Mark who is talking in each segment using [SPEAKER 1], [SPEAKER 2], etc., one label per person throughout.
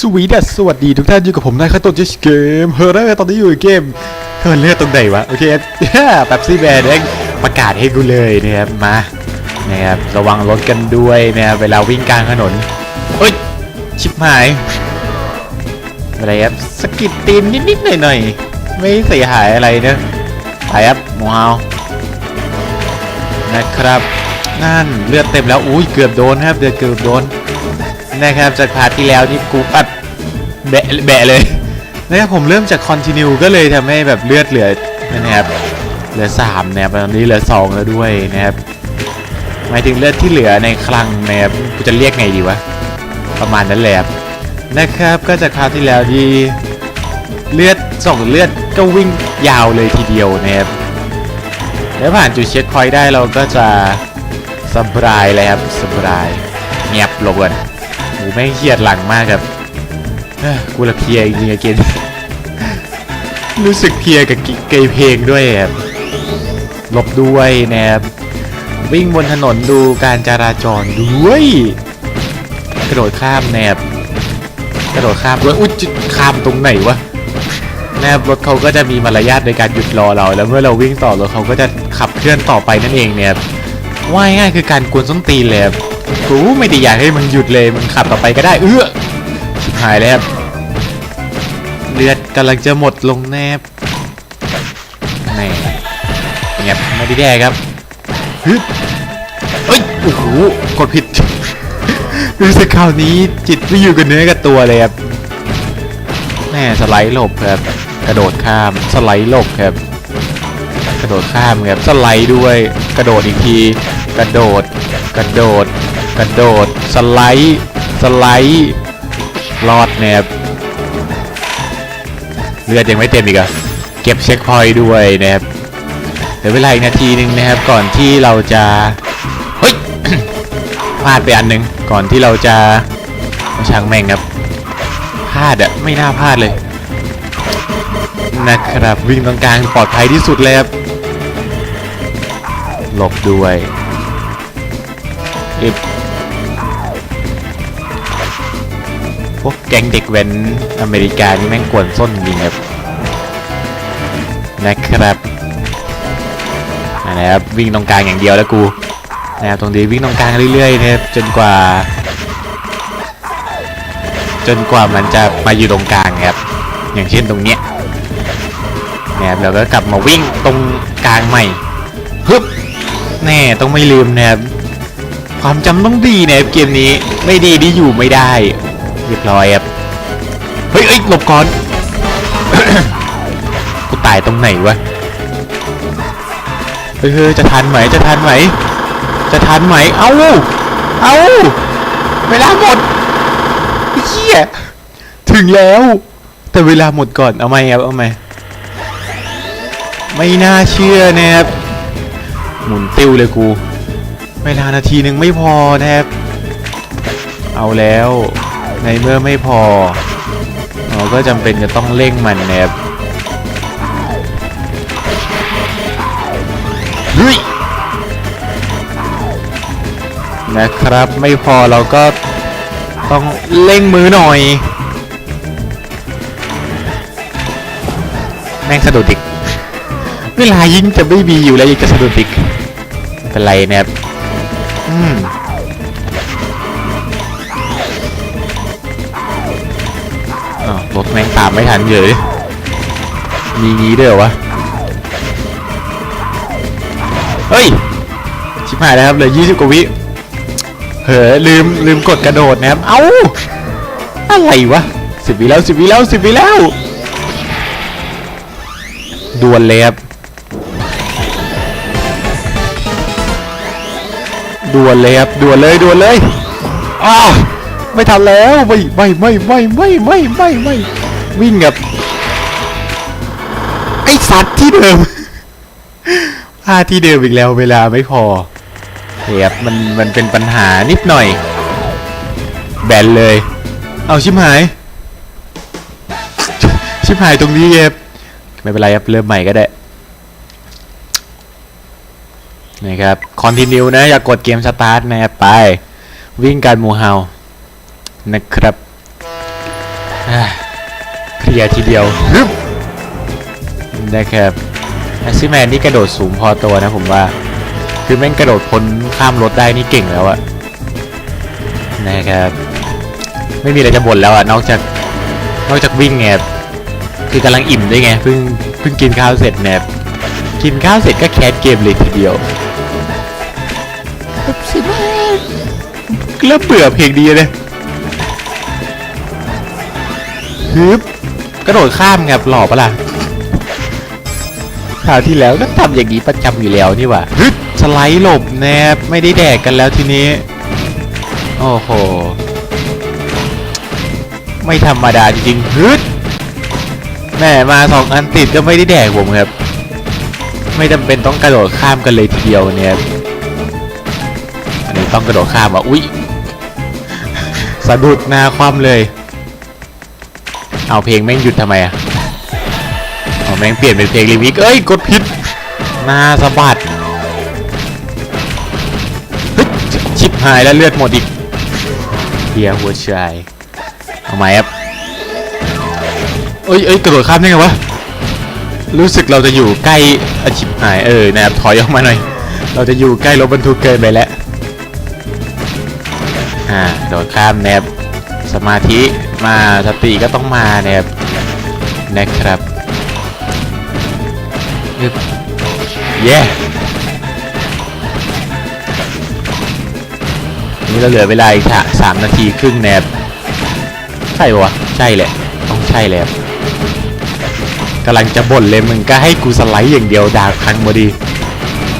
[SPEAKER 1] สวีดัสสวัสดีทุกท่านอยู่กับผมนายคาโตจิชเกมเฮอร์เรอร์ตอนนี้อยู่เกมเฮอร์เรอร์ตรงไหนวะ โอเคแป๊บซี่แบนเองประกาศให้กูเลยนะครับมานะครับระวังรถกันด้วยนะครับเวลาวิ่งกลางถนนเอ้ย ชิบหาย อะไรครับสกิดตีนนิดๆหน่อยๆ ไม่เสียหายอะไรเนอะไปครับหมูเฮานะครับนั่นเลือดเต็มแล้วอุ้ยเกือบโดนครับเดือดเกือบโดน นะครับจากพาร์ทที่แล้วนี่กูอัดแบะแบะเลยนะครับผมเริ่มจากคอนติเนียก็เลยทำให้แบบเลือดเหลือนะครับเหลือสามนะครับตอนนี้เหลือสองแล้วด้วยนะครับหมายถึงเลือดที่เหลือในคลังนะครับกูจะเรียกไงดีวะประมาณนั้นแหละนะครับก็จากคราวที่แล้วที่เลือดส่งเลือดก็วิ่งยาวเลยทีเดียวนะครับแล้วผ่านจุดเช็คพอยต์ได้เราก็จะสบายเลยครับสบายเงียบลงก่อน โอ้แม่งเครียดหลังมากครับกูละเพียจริงๆอะเกนรู้สึกเพียกับกิเกยเพลงด้วยครับหลบด้วยนะครับวิ่งบนถนนดูการจราจรด้วย กระโดดข้ามแนบกระโดดข้ามด้วยอุ้ยข้ามตรงไหนวะแนบรถเขาก็จะมีมารยาทในการหยุดรอเรา แล้วเมื่อเราวิ่งต่อรถเขาก็จะขับเคลื่อนต่อไปนั่นเองเนี่ยครับว่าง่ายคือการกวนส้นตีนเลยครับ กูไม่ได้อยากให้มึงหยุดเลยมึงขับต่อไปก็ได้เอื้อชิบหายแล้วครับเลือดกำลังจะหมดลงแนบแหน่เงียบไม่ได้แดกครับฮึเอ้ยโอ้โหกดผิดรู้สึกคราวนี้จิตไม่อยู่กับเนื้อกับตัวเลยครับแม่สไลด์หลบครับ กระโดดข้ามสไลด์หลบครับ กระโดดข้ามครับสไลด์ด้วยกระโดดอีกที กระโดด กระโดด กระโดด สไลด์ สไลด์รอดแนบเลือดยังไม่เต็มอีกอะเก็บเช็คพอยต์ด้วยนะครับเหลือเวลาอีกนาทีหนึ่งนะครับ ก่อนที่เราจะเฮ้ยพลาดไปอันหนึ่งก่อนที่เราจะช่างแม่งครับพลาดอะไม่น่าพลาดเลย นะครับวิ่งตรงกลางปลอดภัยที่สุดเลยครับหลบด้วย อึบพวกแก๊งเด็กแว้นอเมริกานี่แม่งกวนส้นจริงครับนะครับนะครับวิ่งตรงกลางอย่างเดียวแล้วกูนะครับตรงนี้วิ่งตรงกลางเรื่อยๆนะครับจนกว่า จนกว่ามันจะมาอยู่ตรงกลางครับ อย่างเช่นตรงเนี้ยนะครับแล้วก็กลับมาวิ่งตรงกลางใหม่ฮึบแน่ต้องไม่ลืมนะครับ ความจำต้องดีนะครับเกมนี้ไม่ดีที่อยู่ไม่ได้เรียบร้อยครับเฮ้ยเอ้ยหลบก่อนกูตายตรงไหนวะเฮ้ยจะทันไหมจะทันไหมจะทันไหมเอ้าเอ้าเวลาหมดไอ้เหี้ยถึงแล้ว แต่เวลาหมดก่อนเอาไหมครับเอาไหมไม่น่าเชื่อนะครับหมุนติ้วเลยกู เวลานาทีหนึ่งไม่พอนะครับเอาแล้ว ในเมื่อไม่พอ เราก็จำเป็นจะต้องเร่งมันนะครับเฮ้ยนะครับ ไม่พอเราก็ต้องเร่งมือหน่อย แม่งสะดุดอีก เวลายิ่งจะไม่มีอยู่แล้วยังจะสะดุดอีกเป็นไรนะครับ อืมรถแม่งตามไม่ทันเลยมีงี้ด้วยวะ เฮ้ย ชิบหายแล้วครับเหลือ20กว่าวิ เฮ้ยลืมลืมกดกระโดดนะครับ เอ้า อะไรวะสิบวิแล้วสิบวิแล้วสิบวิแล้ว ดวลเลยครับ ดวลเลยครับดวลเลยดวลเลยอ้าวไม่ทันแล้วไม่ไม่ไม่ไม่ไม่ไม่ไม่ไม่วิ่งแบบไอสัตว์ที่เดิมพลาที่เดิมอีกแล้วเวลาไม่พอเฮ้ยบมันมันเป็นปัญหานิดหน่อย แบนเลย เอาชิบหาย ชิบหายตรงนี้ครับไม่เป็นไรครับเริ่มใหม่ก็ได้ นะครับคอนติเนียนะ อย่ากกดเกมสตาร์ทนะครับไป วิ่งการมูเฮานะครับเพลียทีเดียวฮึบนะครับแอซิแมนนี่กระโดดสูงพอตัวนะผมว่า คือแม่งกระโดดพ้นข้ามรถได้นี่เก่งแล้วอะนะครับ ไม่มีอะไรจะบ่นแล้วอะนอกจากนอกจากวิ่งไงคือกำลังอิ่มด้วยไงเพิ่งเพิ่งกินข้าวเสร็จแนบกินข้าวเสร็จก็แคสเกมเลยทีเดียว สิบเริ่มเบื่อเพลงดีเลยฮึบกระโดดข้ามครับหล่อปะล่ะคราวที่แล้วก็ทำอย่างนี้ประจำอยู่แล้วนี่หว่าฮึบสไลด์หลบแนบไม่ได้แดกกันแล้วทีนี้ โอ้โห ไม่ธรรมดาจริงๆฮึดแม่มาสองอันติดก็ไม่ได้แดกผมครับ ไม่จำเป็นต้องกระโดดข้ามกันเลยทีเดียวเนี่ยครับอันนี้ ต้องกระโดดข้ามอะอุ๊ยสะดุดหน้าคว่ำเลย เอาเพลงแม่งหยุดทำไมอะเอาแม่งเปลี่ยนเป็นเพลงรีมิกเอ้ยกดผิดหน้าสะบัดชิบหายแล้วเลือดหมดอีกเฮียหัวใจเอาไหมครับเอ้ยเอ้ยกระโดดข้ามได้ไงวะรู้สึกเราจะอยู่ใกล้อาชิบหายเออนะครับถอยออกมาหน่อย เราจะอยู่ใกล้รถบรรทุกเกินไปแล้ว อ่าโดดข้ามแนบสมาธิมาสติก็ต้องมาแนบนะครับอึ๊บเย้นี่เราเหลือเวลาอีกสามนาทีครึ่งแนบใช่วะใช่แหละต้องใช่แหละกำลังจะบ่นเลยมึงก็ให้กูสไลด์อย่างเดียวดาบครั้งบดี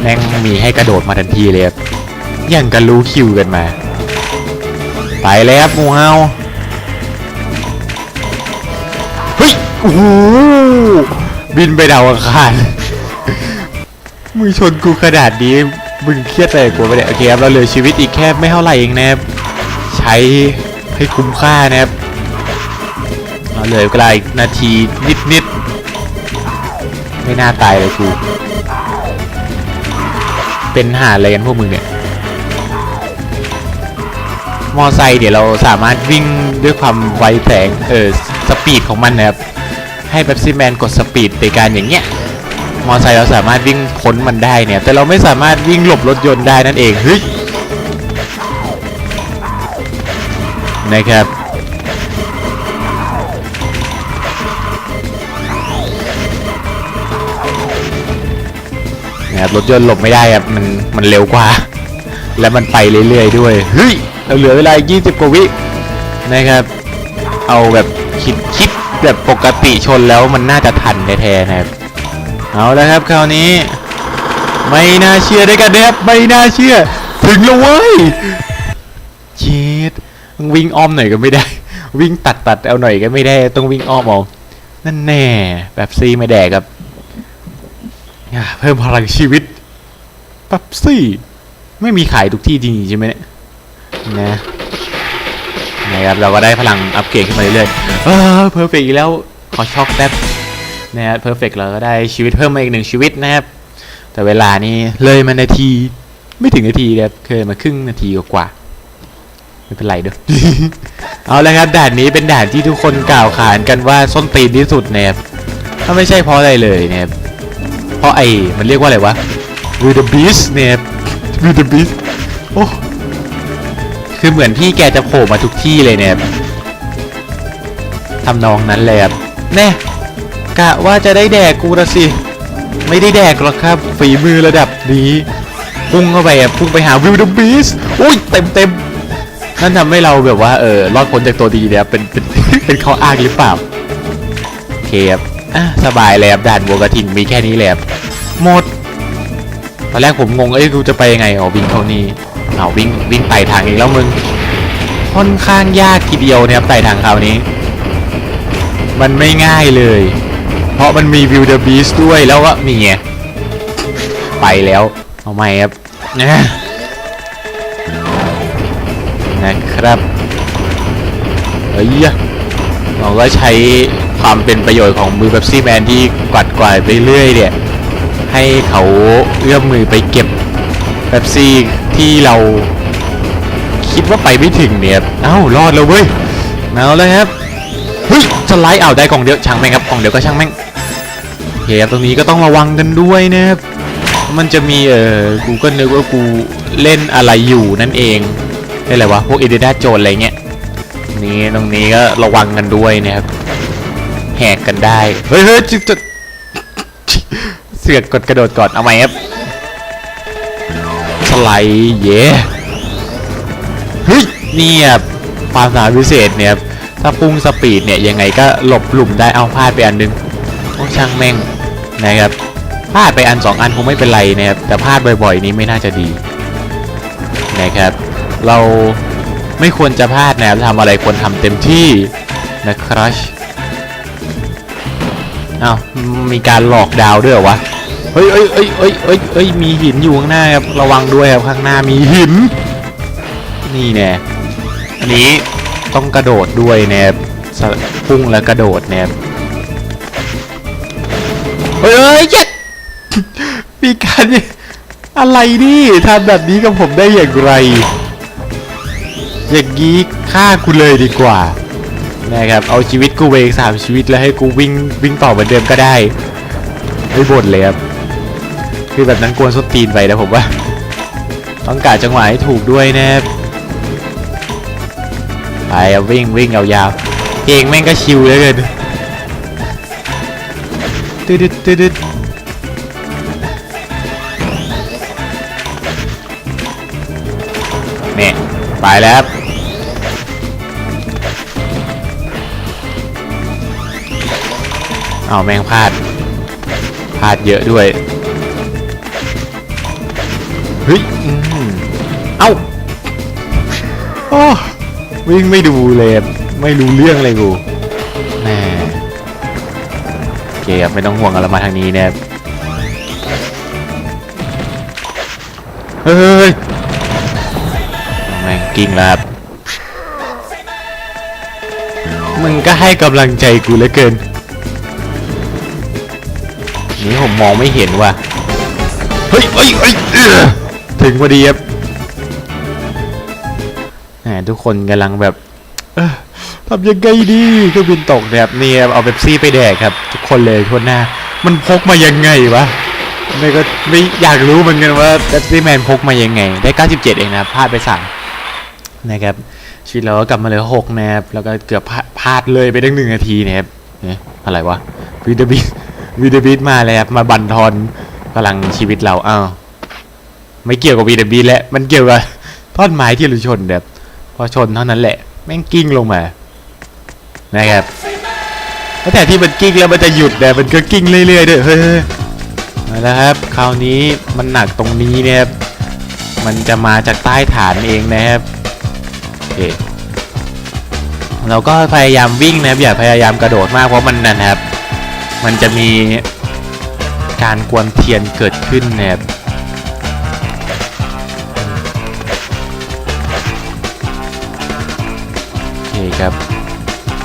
[SPEAKER 1] แม่งมีให้กระโดดมาทันทีเลยครับยังกันรู้คิวกันมา ไปเลยครับหมูเฮาเฮ้ยโอ้โหบินไปดาวอังคารมึงชนกูขนาดนี้มึงเครียดอะไรกับกูไปเนี่ยโอเคครับเราเหลือชีวิตอีกแค่ไม่เท่าไหร่เองนะครับใช้ให้คุ้มค่านะครับเราเหลือเวลาอีกนาทีนิดๆไม่น่าตายเลยกูเป็นหาอะไรกันพวกมึงเนี่ย มอไซค์เดี๋ยวเราสามารถวิ่งด้วยความไวแสงเออสปีดของมันนะครับให้เ e ปซี่แมนกดสปีดในการอย่างเงี้ยมอไซค์เราสามารถวิ่งพ้นมันได้เนี่ย แต่เราไม่สามารถวิ่งหลบรถยนต์ได้นั่นเองเฮ้ยนะครับนะครับรถยนต์หลบไม่ได้ครับมันมันเร็วกว่า และมันไปเรื่อยๆด้วยเฮ้ย เราเหลือเวลา 20 กว่าวินะครับ เอาแบบคิดคิดแบบปกติชนแล้วมันน่าจะทันแท้ๆนะครับ เอาแล้วครับคราวนี้ ไม่น่าเชื่อได้กันนะครับ ไม่น่าเชื่อ ถึงแล้วเว้ยเจ็ดวิ่งอ้อมหน่อยก็ไม่ได้ วิ่งตัดตัดเอาหน่อยก็ไม่ได้ ต้องวิ่งอ้อมเอานั่นแน่แบบซีไม่แดกครับเพิ่มพลังชีวิตปั๊บซี่ ไม่มีขายทุกที่จริงๆใช่ไหมเนี่ย นะนะครับเราก็ได้พลังอัปเกรดขึ้นมาเรื่อยๆเออเพอร์เฟกอีกแล้วขอช็อกแป๊บนะครับเพอร์เฟกเราก็ได้ชีวิตเพิ่มมาอีกหนึ่งชีวิตนะครับ แต่เวลานี้เลยมานาทีไม่ถึงนาทีครับเคยมาครึ่งนาทีกว่าไม่เป็นไรเด้อเอาละครับด่านนี้เป็นด่านที่ทุกคนกล่าวขานกันว่าส้นตีนที่สุดนะครับถ้าไม่ใช่เพราะอะไรเลยนะครับเพราะไอ้มันเรียกว่าอะไรวะ with the beast เนี่ย with the beast โอ้ คือเหมือนพี่แกจะโผล่มาทุกที่เลยเนี่ยทำนองนั้นเลยครับแน่กะว่าจะได้แดกกูละสิ ไม่ได้แดกหรอกครับ ฝีมือระดับนี้พุ่งเข้าไปพุ่งไปหา with the beast อุ้ยเต็มเต็มนั่นทำให้เราแบบว่าเออรอดพ้นจากตัวดีเนี่ยเป็นเป็นเป็นข้ออ้างหรือเปล่าโอเคครับอะสบายเลยครับด่านวัวกระทิงมีแค่นี้แหละครับหมดตอนแรกผมงงเอ้ยกูจะไปยังไงอ๋อวิ่งเท่านี้ เอาวิ่งวิ่งไต่ทางอีกแล้วมึง ค่อนข้างยากทีเดียวเนี่ยครับไต่ทางคราวนี้ มันไม่ง่ายเลย เพราะมันมีวิวเดอะบีสด้วยแล้วก็มีไงไปแล้วเอาใหม่ครับนะนะครับเฮ้ยเราก็ใช้ความเป็นประโยชน์ของมือแบบซี่แมนที่กวัดกวาดไปเรื่อยเนี่ย ให้เขาเอื้อมมือไปเก็บแบบซี่ ที่เราคิดว่าไปไม่ถึงเนี่ยเอ้ารอดแล้วเว้ยเอาแล้วครับเฮ้ยสไลด์เอาได้กล่องเดียวช่างแม่งครับกล่องเดียวก็ช่างแม่งเคครับตรงนี้ก็ต้องระวังกันด้วยนะครับมันจะมีเออกูก็นึกว่ากูเล่นอะไรอยู่นั่นเองอะไรวะพวกเอเดดาโจนอะไรเงี้ยนี่ตรงนี้ก็ระวังกันด้วยนะครับแหกกันได้เฮ้ยเฮ้ยจะเสือกกดกระโดดก่อนเอาไหมครับ ไลด์เย่เฮ้ยเนี่ยความสามารถพิเศษเนี่ยถ้าพุ่งสปีดเนี่ยยังไงก็หลบหลุมได้เอาพลาดไปอันนึงโอ้ช่างแม่งนะครับพลาดไปอันสองอันคงไม่เป็นไรนะครับแต่พลาดบ่อยๆ นี้ไม่น่าจะดีนะครับ เราไม่ควรจะพลาดนะครับทำอะไรควรทำเต็มที่นะครับอ้าวมีการหลอกดาวด้วยหรอวะ เฮ้ยเอ้ยเอ้ยเอ้ยเอ้ยเอ้ยมีหินอยู่ข้างหน้าครับระวังด้วยครับข้างหน้ามีหิน นี่แน่อันนี้ต้องกระโดดด้วยแนะครับสะพุ่งแล้วกระโดดแนะครับเฮ้ยเอ้ยเจ็ดมีการอะไรนี่ทำแบบนี้กับผมได้อย่างไร อย่างนี้ฆ่ากูเลยดีกว่านะครับเอาชีวิตกูไปอีกสามชีวิตแล้วให้กูวิ่งวิ่งต่อเหมือนเดิมก็ได้ไม่บ่นเลยครับ คือแบบนั้นกวนส้นตีนไปนะผมว่า ต้องกาจังหวะให้ถูกด้วยนะครับไปเอาวิ่งวิ่งเอายาวเพลงแม่งก็ชิวเหลยเกินตืดตืดเนี่ยไปแล้วเอาแม่งพลาด พลาดเยอะด้วย เฮ้ยอืมเอ้าโอ้วิ่งไม่ดูเลยอะไม่รู้เรื่องเลยกูแม่โอเคครับไม่ต้องห่วงเรามาทางนี้เนี่ยเฮ้ยแม่งกิ้งแล้วครับมึงก็ให้กำลังใจกูเหลือเกิน นี่ผมมองไม่เห็นว่ะ เฮ้ยเฮ้ยเฮ้ยเอื้อ ถึงพอดีครับแหมทุกคนกำลังแบบทำยังไงดีเครื่องบินตกเนี่ยครับนี่ครับเอาเบปซี่ไปแดกครับ ทุกคนเลยทั่วหน้า มันพกมายังไงวะไม่ก็ไม่อยากรู้เหมือนกันว่าเบปซี่แมนพกมายังไง ได้ 97 เองนะพลาดไปสามนะครับชีวิตเราก็กลับมาเหลือหกนะครับแล้วก็เกือบพลาดเลยไปตั้งหนึ่งนาทีนะครับเนี่ยอะไรวะวีดบิวีดบิมาแล้วครับมาบันทอนพลังชีวิตเราอ้าว ไม่เกี่ยวกับวีดบีแล้วมันเกี่ยวกับท่อนไม้ที่เราชนแบบพอชนเท่านั้นแหละ แม่งกิ้งลงมานะครับแต่ที่มันกิ้งแล้วมันจะหยุดแต่มันก็กิ้งเรื่อยๆด้วยเฮ้ยมาแล้วครับ คราวนี้มันหนักตรงนี้เนี่ยครับ มันจะมาจากใต้ฐานเองนะครับโอเเราก็พยายามวิ่งนะครับ อย่าพยายามกระโดดมากเพราะมันนั่นนะครับ มันจะมีการกวนเทียนเกิดขึ้นนะครับ ครับ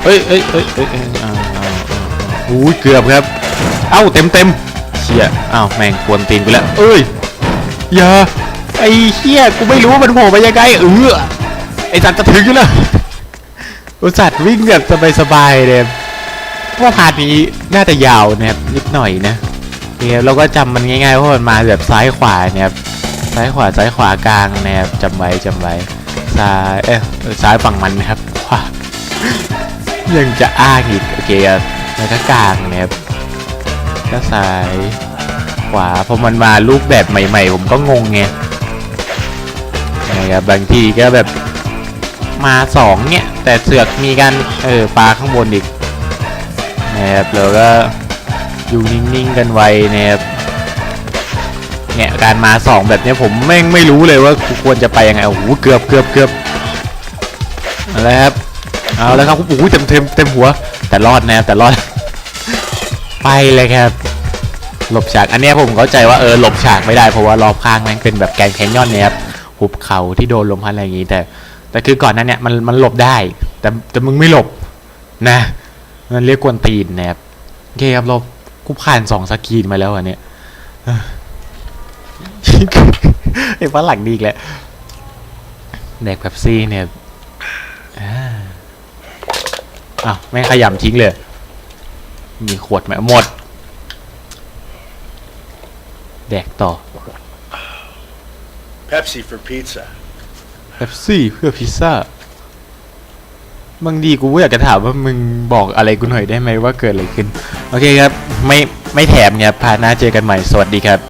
[SPEAKER 1] เอ้ยเอ้ยเอ้ยเอ้ยเอ้ยอ้าวอ้าวอ้ยเกือบครับ เอ้าเต็มเต็มเชี่ยอ้าวแม่งกวนตีนกูแล้ว เอ้ย อย่า ไอ้เชี่ยกูไม่รู้ว่ามันโผล่มายังไงเออไอ้สัตว์จะถึงอยู่แล้วอุตส่าห์วิ่งแบบสบายๆเลยว่าพารนี้น่าจะยาวนะครับนิดหน่อยนะเนี่ยเราก็จำมันง่ายๆเพราะมันมาแบบซ้ายขวาเนี่ยครับซ้ายขวาซ้ายขวากลางนะครับจำไว้จำไว้ซ้ายเอ๊ะเออซ้ายฝั่งมันนะครับขวา ยังจะอ้างอีกโอเคครับแล้วก็กลางนะครับก็ซ้ายขวาพอมันมารูปแบบใหม่ ๆ ผมก็งงไงนะครับบางทีก็แบบมาสองเนี่ย แต่เสือกมีการเออปลาข้างบนอีกนะครับแล้วก็อยู่นิ่งๆกันไว้นะครับเนี่ยการมาสองแบบเนี้ยผมแม่งไม่รู้เลยว่าควรจะไปยังไงโอ้โหเกือบเกือบเกือบเอาละครับ เอาแล้วครับโอ้โหเต็มเต็มเต็มหัว แต่รอดนะครับแต่รอด ไปเลยครับ หลบฉาก อันนี้ผมเข้าใจว่าเออหลบฉากไม่ได้เพราะว่ารอบข้างแม่งเป็นแบบแกนแคนยอนเนี่ยครับหุบเขาที่โดนลมพัดอะไรอย่างงี้แต่ แต่คือก่อนนั้นเนี่ยมันมันหลบได้ แต่แต่มึงไม่หลบนะมันเรียกกวนตีนนะครับโอเคครับเรากูผ่านสองสกีนมาแล้วอันเนี้ยเอ้อไอ้ฝรั่งดีอีกแล้วแดกแบบซี่เนี่ย อ่าอ้าวแม่งขยำทิ้งเลย มีขวดไหมหมด แดกต่อ
[SPEAKER 2] Pepsi for pizza.
[SPEAKER 1] เบปซี่เพื่อพิซซ่าบางดีกูก็อยากจะถามว่ามึงบอกอะไรกูหน่อยได้ไหมว่าเกิดอะไรขึ้น โอเคครับ ไม่ไม่แถมเนี่ยพาร์ทหน้าเจอกันใหม่ สวัสดีครับ